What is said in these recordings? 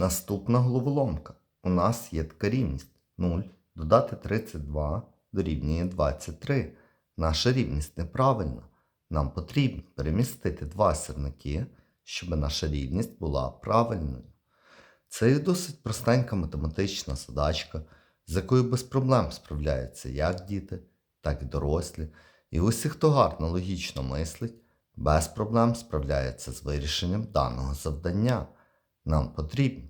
Наступна головоломка. У нас є така рівність 0 додати 32 дорівнює 23. Наша рівність неправильна. Нам потрібно перемістити два сірники, щоб наша рівність була правильною. Це досить простенька математична задачка, з якою без проблем справляються як діти, так і дорослі. І усі, хто гарно логічно мислить, без проблем справляється з вирішенням даного завдання. Нам потрібно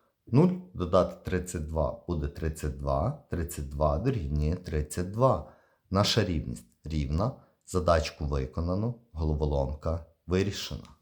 0 додати 32 буде 32, 32 дорівнює 32. Наша рівність рівна, задачку виконано, головоломка вирішена.